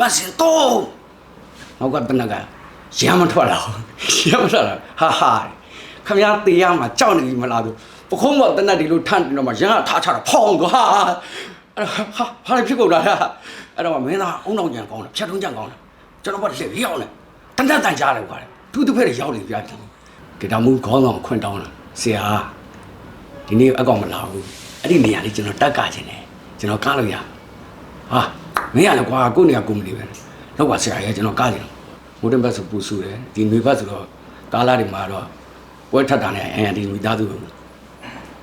မစင်တော့နောက်ကတနကရမ်းမထွက်လာဘူးရမ်းမထွက်လာဟာဟာခမရတေးရမှာကြောက်နေပြီမလားသူပခုံးပေါ်တနက်ဒီလိုထန့်နေတော့မှရမ်းကထားချတာဖောင်းသွားဟာအဲ့ဒါဟာဟာဖြစ်ကုန်တာအဲ့တော့မင်းသားအုံအောင်ကြံကောင်းတယ်ဖြတ်ထုံးကြံကောင်းတယ်ကျွန်တော်ဘာလက်ရောက်နေတန်တန်တန်ကြားတယ်ကွာသူ့တစ်ဖက်ရောက်နေပြတယ်ဂီတာမူခေါင်းဆောင်ခွင့်တောင်းတာဆရာဒီနေ့အကောင်မလာဘူးအဲ့ဒီနေရာလေးကျွန်တော်တက်ကခြင်းတယ်ကျွန်တော်ကားလို့ရဟာ မင်းရလည်းကွာကိုယ့်နေရာကိုယ်မနေပဲတော့ကဆရာရဲ့ကျွန်တော်ကားတယ်မိုးတင်ဘက်ဆိုပူဆူတယ်ဒီမေဘက်ဆိုတော့ကားလာတွေမှာတော့ပွဲထပ်တာနဲ့အန်ဒီမိသားစု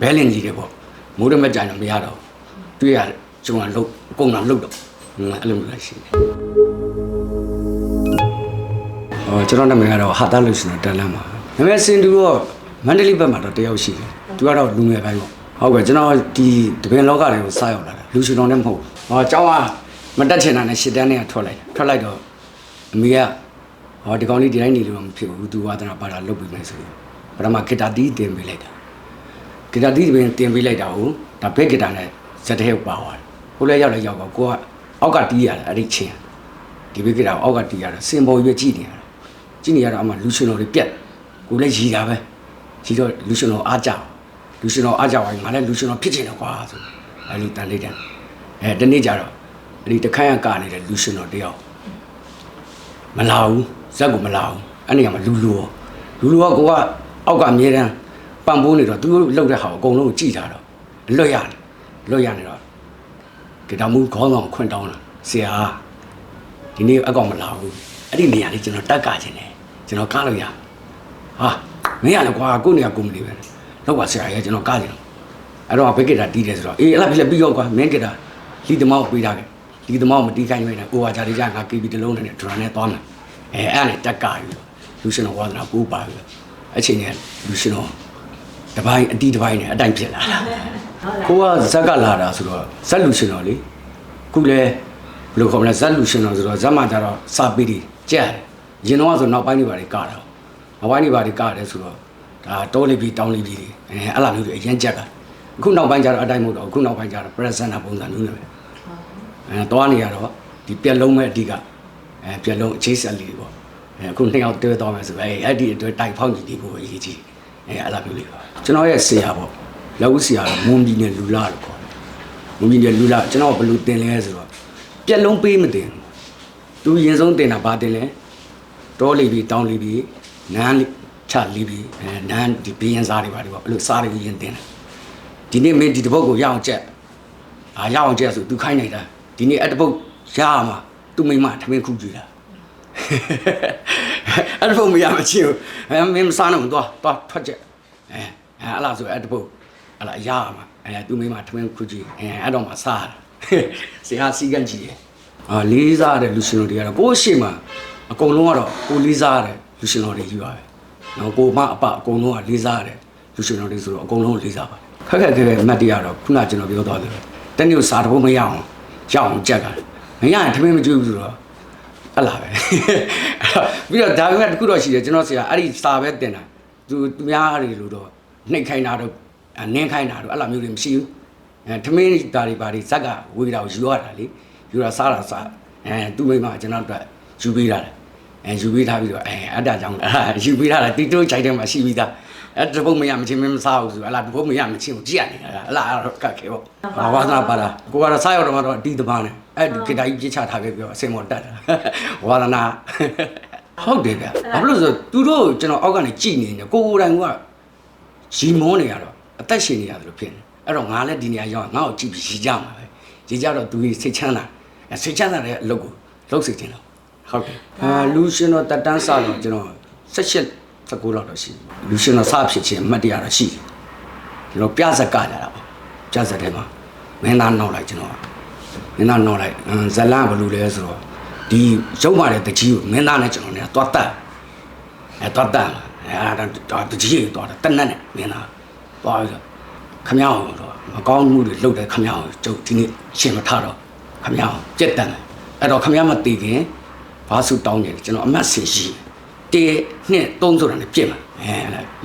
ဘဲလင်ကြီးတွေပေါ့မိုးတင်ဘက်ကြိုင်တော့မရတော့ဘူးတွေ့ရကျွန်တော်လှုပ်အကုန်လုံးလှုပ်တော့အဲ့လိုမျိုးလည်းရှိတယ်အော်ကျွန်တော်နာမည်ကတော့ဟာတာလို့ရှိတယ်တက်လန်းပါနာမည်စင်တူတော့မန္တလေးဘက်မှာတော့တယောက်ရှိတယ်သူကတော့လူငယ်ပိုင်းပေါ့ဟုတ်ကဲ့ကျွန်တော်ဒီတပင်လောကတွေကိုစရောက်လာတာလူရှင်တော်နဲ့မဟုတ်ဘူးဟောကျောင်းက မတက်ချင်တာနဲ့ရှစ်တန်းနဲ့ထွက်လိုက်ထွက်လိုက်တော့အမေကဟောဒီကောင်လေးဒီတိုင်းနေလို့မဖြစ်ဘူးသူဝါသနာပါတာလုပ်ပြီးမယ်ဆိုပြီးပထမဂီတာတီးတင်ပေးလိုက်တာဂီတာတီးတင်တင်ပေးလိုက်တာကိုဒါဘက်ဂီတာနဲ့ဇက်တဲ့ပါသွားတယ်ဟိုလဲရောက်လဲရောက်တော့ကိုကအောက်ကတီးရတယ်အဲ့ဒီချင်းဒီဘက်ဂီတာကိုအောက်ကတီးရတယ်စင်ပေါ်ရွေးကြည့်နေရတယ်ကြည့်နေရတော့အမှလူရှင်တော်တွေပြက်ကိုလည်းရည်တာပဲကြီးတော့လူရှင်တော်အားကြလူရှင်တော်အားကြပါရင်ငါလည်းလူရှင်တော်ဖြစ်ချင်တယ်ကွာဆိုအဲလိုတန်လေးတန်အဲတနေ့ကျတော့အဲ့ ဒီတခိုင်းကကနေတဲ့လူရှင်တော်တယောက်မလာဘူးဇက်ကိုမလာဘူးအဲ့နေရာမှာလူလူရောလူလူကကိုကအောက်ကအမြဲတမ်းပံပိုးနေတော့သူတို့လှုပ်တဲ့ဟာကိုအကုန်လုံးကိုကြည့်တာတော့လွတ်ရတယ်လွတ်ရနေတော့ဂီတာမူခေါင်းဆောင်ခွင့်တောင်းတာဆရာဒီနေ့အကောင်မလာဘူးအဲ့ဒီနေရာလေးကျွန်တော်တက်ကခြင်းတယ်ကျွန်တော်ကားလို့ရဟာမင်းရလည်းကွာကိုယ့်နေရာကိုယ်မနေပဲတော့ကဆရာရဲ့ကျွန်တော်ကားခြင်းအဲ့တော့ဘယ်ကတာတီးတယ်ဆိုတော့အေးအဲ့လားဖြစ်လက်ပြီးတော့ကွာမင်းကတာလီသမောက်ပေးတာက လီသမောက်မတီးခိုင်းနေတယ်ဟိုဟာကြလေးကြငါ KB တလုံးနဲ့ဒရန်နဲ့သွားမယ်အဲအဲ့နဲ့တက်ကယူလူရှင်တော်ဝါသနာပူပါပြီအချိန်နဲ့လူရှင်တော်တပိုင်းအတီးတပိုင်းနဲ့အတိုင်းဖြစ်လာတာကိုကဇက်ကလာတာဆိုတော့ဇက်လူရှင်တော်လေခုလဲဘယ်လိုခေါ်မလဲဇက်လူရှင်တော်ဆိုတော့ဇက်မှကြတော့စာပေတွေကြက်တယ်ရင်တော့ဆိုနောက်ပိုင်းတွေပါတွေကတာနောက်ပိုင်းတွေပါတွေကတယ်ဆိုတော့ဒါတောလေးပြီးတောင်းလေးပြီးတွေအဲအဲ့လိုမျိုးတွေအရင်ကြက်ကအခုနောက်ပိုင်းကျတော့အတိုင်းမဟုတ်တော့အခုနောက်ပိုင်းကျတော့ present ပုံစံမျိုးနဲ့ပဲ အဲသွားနေရတော့ဒီပြက်လုံးမဲ့အဓိကအဲပြက်လုံးအခြေဆက်လေးပေါ့အဲအခုနှစ်ယောက်တွဲသွားမယ်ဆိုတော့အဲအဲ့ဒီအတွက်တိုက်ဖောက်ကြည့်ဒီကိုအရေးကြီးအဲအဲ့လိုမျိုးလေးပါကျွန်တော်ရဲ့ဆရာပေါ့လက်ဦးဆရာကမွန်ပြည်နယ်လူလာလို့ခေါ်တယ်မမင်းကြီးလူလာကျွန်တော်ဘယ်လိုတင်လဲဆိုတော့ပြက်လုံးပေးမတင်ဘူးသူရင်ဆုံးတင်တာဘာတင်လဲတောလီပြီးတောင်းလီပြီးနန်းလီချလီပြီးအဲနန်းဒီဘီယန်စားတွေပါဒီပေါ့အဲ့လိုစားတွေရင်တင်တယ်ဒီနေ့မင်းဒီတစ်ပုတ်ကိုရအောင်ချက်အာရအောင်ချက်ဆိုသူခိုင်းနေတာ ဒီနေ့အဲ့တစ်ပုတ်ရအောင်မှာသူမိမထမင်းခုကြည့်တာအဲ့တစ်ပုတ်မရမချင်းဘူးအဲမင်းမစားနိုင်ဘူးသွားသွားထွက်ချက်အဲအဲအဲ့လားဆိုအဲ့တစ်ပုတ်အဲ့လားရအောင်မှာအဲသူမိမထမင်းခုကြည့်အဲအဲ့တော့မှစားတာဆရာစီကန်းကြည့်ရအာလေးစားတဲ့လူရှင်တို့တွေကတော့ကိုယ့်ရှိမှအကုန်လုံးကတော့ကိုလေးစားတဲ့လူရှင်တော်တွေယူရတယ်နော်ကိုမအပအကုန်လုံးကလေးစားတဲ့လူရှင်တော်တွေဆိုတော့အကုန်လုံးလေးစားပါခက်ခက်ခဲခဲအမှတ်တရတော့ခုနကျွန်တော်ပြောသွားတယ်တနေ့စားတော့မရအောင် ရအောင်ကြက်ကမရရင်ထမင်းမကျွေးဘူးဆိုတော့အဲ့လာပဲပြီးတော့ဒါပေမဲ့တခုတော့ရှိတယ်ကျွန်တော်ဆရာအဲ့ဒီစာပဲတင်တာသူသူများတွေလို့တော့နှိတ်ခိုင်းတာတော့အနင်းခိုင်းတာတော့အဲ့လိုမျိုးတွေမရှိဘူးအဲထမင်းဒါတွေပါတွေဇက်ကဝေးတာကိုယူရတာလေယူရစားတာစားအဲသူ့မိမကကျွန်တော်တို့ယူပေးတာလေအဲယူပေးထားပြီးတော့အဲအတ္တကြောင့်အဲ့ယူပေးထားတာတီတိုးချိုက်ထဲမှာရှိပြီးသား အဲ့တပုတ်မရမချင်းမင်းမစားဘူးဆိုအဲ့လားတပုတ်မရမချင်းကိုကြည့်ရနေတာအဲ့လားအဲ့တော့ကတ်ခဲပေါ့ဘာဝါသနာပါတာကိုကတော့စားရောက်တော့မှတော့အတီးတပန်းနဲ့အဲ့ဒီဂီတာကြီးပြစ်ချထားခဲ့ပြီးတော့အစင်မော်တက်တာဝါသနာဟုတ်တယ်ဗျဘာလို့လဲဆိုတော့သူတို့ကျွန်တော်အောက်ကနေကြည်နေတယ်ကိုကိုယ်တိုင်ကရီမောနေရတော့အသက်ရှင်နေရတယ်လို့ဖြစ်နေအဲ့တော့ငါလည်းဒီနေရာရောက်ငါ့ကိုကြည့်ပြီးရီကြမှာပဲရီကြတော့သူကြီးစိတ်ချမ်းသာအဲစိတ်ချမ်းသာတဲ့အလုပ်ကိုလုပ်စေချင်တော့ဟုတ်တယ်အာလူရှင်တော့တက်တန်းစတော့ကျွန်တော်16 19လောက်တော့ရှိတယ်လူရှင်တော့စဖြစ်ခြင်းအမှတ်တရတော့ရှိတယ်ကျွန်တော်ပြဇက်ကကြတာပေါ့ပြဇက်ထဲမှာမင်းသားနောက်လိုက်ကျွန်တော်ကမင်းသားနောက်လိုက်အင်းဇလန်ဘယ်လိုလဲဆိုတော့ဒီရုပ်မာတဲ့တကြီးကိုမင်းသားနဲ့ကျွန်တော်နဲ့သွားတက်အဲသွားတက်အဲအဲ့ဒါတကြီးကိုသွားတယ်တက်နဲ့နဲ့မင်းသားသွားပြီးတော့ခမရအောင်တော့မကောင်းမှုတွေလုပ်တယ်ခမရအောင်ကျုပ်ဒီနေ့ရှင်မထတော့ခမရအောင်ပြက်တက်တယ်အဲ့တော့ခမရမတည်ခင်ဘာစုတောင်းနေတယ်ကျွန်တော်အမတ်စင်ရှိတယ် 1 2 3ဆိုတာနဲ့ပြည့်မှာအဲ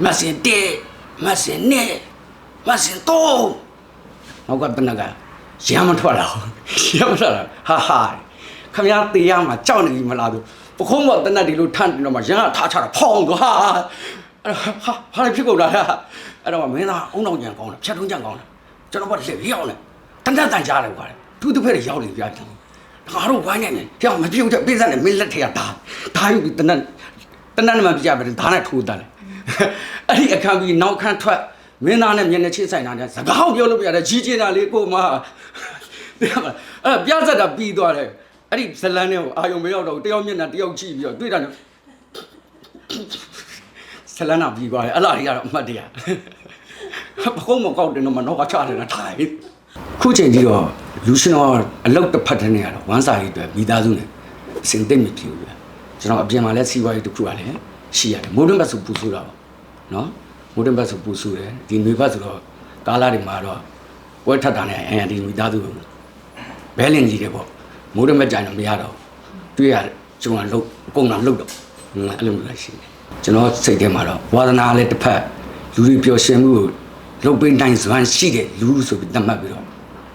မတ်စင်1မတ်စင်2မတ်စင်3နောက်ကတနကရမ်းမထွက်လာဘူးရမ်းမထွက်လာဟာဟာခခမရသေးရမှာကြောက်နေပြီမလားသူပခုံးတော့တနတ်ဒီလိုထန့်ပြီးတော့မှရန်ကထားချတာဖောင်းတော့ဟာအဲ့ဟာဟာလည်းဖြစ်ကုန်တာအဲ့တော့မင်းသားအုံအောင်ကြံကောင်းတယ်ဖြတ်ထုံးကြံကောင်းတယ်ကျွန်တော်ကလက်ရောက်နေတန်တန်တန်ကြားတယ်ကွာသူ့တစ်ဖက်ရောက်နေပြတယ်ငါတို့ဝိုင်းနေတယ်ကြောက်မပြုတ်တဲ့ပေးစက်နဲ့မင်းလက်ထက်ကဒါဒါယူပြီးတနတ် တနတ်နဲ့မပြပဲဒါနဲ့ထိုးတယ်အဲ့ဒီအခန်းပြီးနောက်ခန်းထွက်မင်းသားနဲ့မျက်နှာချင်းဆိုင်တာနဲ့စကားပြောလို့ပြရတယ်ကြီးကျင်းတာလေးကိုမအဲ့ပြတ်ဆက်တာပြီးသွားတယ်အဲ့ဒီဇလန်းနဲ့အာယုံမရောက်တော့တယောက်မျက်နှာတယောက်ကြည့်ပြီးတော့တွေ့တာနဲ့ဇလန်းနာပြီးသွားတယ်အဲ့လားကြီးကတော့အမှတ်တရဘကုန်းမကောက်တယ်တော့မနောကချတယ်นะထိုင်ခုချိန်ကြီးတော့လူရှင်တော်အလုတ်တစ်ဖက်တည်းနေရတော့ဝမ်းစာရေးအတွက်မိသားစုနဲ့အစဉ်သိမ့်မဖြစ်ဘူးဗျ ကျွန်တော်အပြင်မှာလည်းစီးပွားရေးတစ်ခုကလည်းရှိရတယ်မိုးတွင်းဘက်ဆိုပူဆိုးတာပေါ့နော်မိုးတွင်းဘက်ဆိုပူဆိုးတယ်ဒီနေဘက်ဆိုတော့ကားလာတွေမှာတော့ပွဲထပ်တာနဲ့အန်ဒီမိသားစုဘဲလင်ကြီးတယ်ပေါ့မိုးတွင်းဘက်ကြိုင်တော့မရတော့ဘူးတွေ့ရတယ်ကျွန်တော်လှုပ်အကုန်လုံးလှုပ်တော့အဲ့လိုမျိုးလည်းရှိတယ်ကျွန်တော်စိတ်ထဲမှာတော့ဝါသနာလည်းတစ်ဖက်လူတွေပျော်ရွှင်မှုကိုလှုပ်ပေးနိုင်စွမ်းရှိတဲ့လူဆိုပြီးသတ်မှတ်ပြီးတော့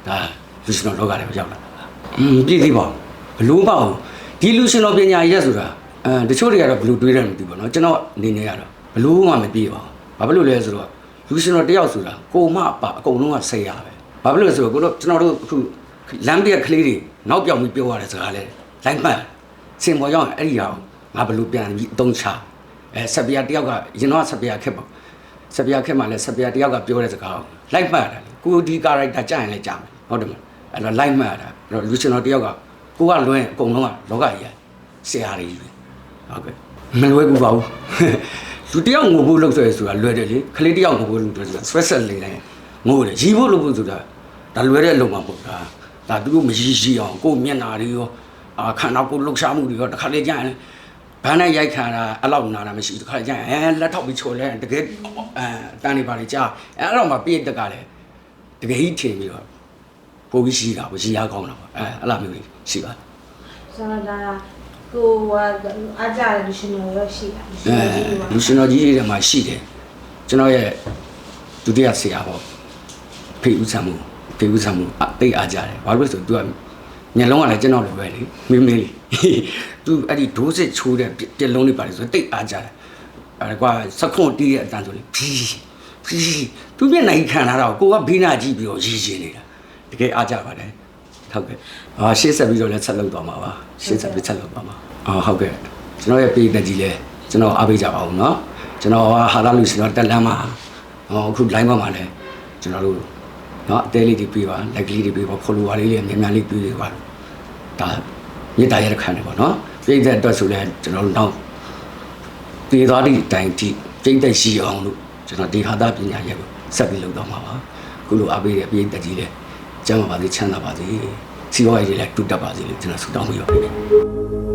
ဒါလူရှင်တော်လောကထဲကိုရောက်လာတာอืมပြည့်သေးပါဘူးဘလို့ပါဘူးဒီလူရှင်တော်ပညာရက်ဆိုတာ အဲတချို့တွေကတော့ဘလို့တွေးတယ်မသိဘူးเนาะကျွန်တော်အနေနဲ့ကတော့ဘလို့မှမပြေပါဘူးဘာဖြစ်လို့လဲဆိုတော့လူရှင်တော်တယောက်ဆိုတာကိုမအပအကုန်လုံးကဆရာပဲဘာဖြစ်လို့လဲဆိုတော့ကိုတို့ကျွန်တော်တို့အခုလမ်းပြက်ကလေးတွေနောက်ပြောင်ပြီးပြောရတဲ့စကားလဲလိုက်မှတ်စင်ပေါ်ရောက်ရင်အဲ့ဒီအောင်ငါဘလို့ပြန်ပြီးအသုံးချအဲဆက်ပြတယောက်ကရင်တော့ဆက်ပြခက်ပေါ့ စပီယာခက်မှလည်းစပီယာတယောက်ကပြောတဲ့စကားကိုလိုက်မှတ်တာလေကိုဒီကာရိုက်တာကြားရင်လည်းကြားမယ်ဟုတ်တယ်မလားအဲ့တော့လိုက်မှတ်တာအဲ့တော့လူရှင်တော်တယောက်ကကိုကလွဲအကုန်လုံးကလောကကြီးဆရာတွေကြီးပဲ ဟုတ်ကဲ့မလွဲဘူးပါဘူးလူတယောက်ငိုဖို့လုပ်ဆိုရဆိုတာလွယ်တယ်လေခလေးတယောက်ငိုဖို့လုပ်တယ်ဆိုတာ stress လေးနေငိုတယ်ရီဖို့လုပ်ဖို့ဆိုတာဒါလွယ်တဲ့လုံမှာပေါ့ဒါဒါသူတို့မရီရီအောင်ကိုယ့်မျက်နာတွေရောအာခန္ဓာကိုယ်လှုပ်ရှားမှုတွေရောတစ်ခါလေကြာရင်ဘန်းနဲ့ရိုက်ခံတာအဲ့လောက်နာတာမရှိဘူးတခါကျရင်အဲလက်ထောက်ပြီးချိုလဲတကယ်အဲတန်းနေပါလေကြာအဲအဲ့တော့မှပြည့်တက်ကလည်းတကယ်ကြီးထင်ပြီးတော့ပိုပြီးရှိတာပေါ့ရှိရကောင်းတာပေါ့အဲအဲ့လိုမျိုးကြီးရှိပါဆိုတော့ဒါ ကိုကအားကြတဲ့လူရှင်တွေရောရှိတာလူရှင် အဲ တွေကြီးပါ လူရှင်တော်ကြီးတွေထဲမှာရှိတယ်ကျွန်တော်ရဲ့ဒုတိယဆရာပေါ့ဖေဦးဆံမှုဖေဦးဆံမှုအသိအားကြတယ်ဘာလို့လဲဆိုတော့ तू ကမျက်လုံးကလည်းကျွန်တော်လိုပဲလေမင်းမင်းလေး तू အဲ့ဒီဒိုးစစ်ချိုးတဲ့ပြက်လုံးလေးပါလေဆိုတော့သိအားကြတယ်အဲ့ကွာစခွန်တီးတဲ့အတန်းဆိုလေဖီးဖီး तू မျက်နှာကြီးခံလာတော့ကိုကဘီနာကြည့်ပြီးတော့ရည်ရည်နေတာတကယ်အားကြပါတယ် ဟုတ်ကဲ့အာရှေ့ဆက်ပြီးတော့လည်းဆက်လုပ်သွားမှာပါရှေ့ဆက်ပြီးဆက်လုပ်သွားမှာအာဟုတ်ကဲ့ကျွန်တော်ရဲ့ပြည်သက်ကြီးလဲကျွန်တော်အားပေးကြပါဦးเนาะကျွန်တော်ကဟာလာလူရှင်တော်တက်လမ်းမှာဟောအခု line ပေါ်မှာလဲကျွန်တော်တို့เนาะအသေးလေးတွေပြီးပါလက်ကလေးတွေပြီးပါ follower လေးတွေမြန်မြန်လေးပြီးပါဒါမြေတားရတဲ့ခံတယ်ပေါ့เนาะပြည်သက်အတွက်ဆိုလဲကျွန်တော်တို့နောက်ပြည်သွားသည့်တိုင်တိပြည်သက်ရှိအောင်လို့ကျွန်တော်ဒီဟာတာပညာရက်ကိုဆက်ပြီးလုပ်တော့မှာပါအခုလိုအားပေးတဲ့ပြည်သက်ကြီးလဲ ကျမ်းပါပါစေချမ်းသာပါစေစီးပွားရေးတွေလည်းတူတက်ပါစေလို့ကျွန်တော်ဆုတောင်းမိပါတယ်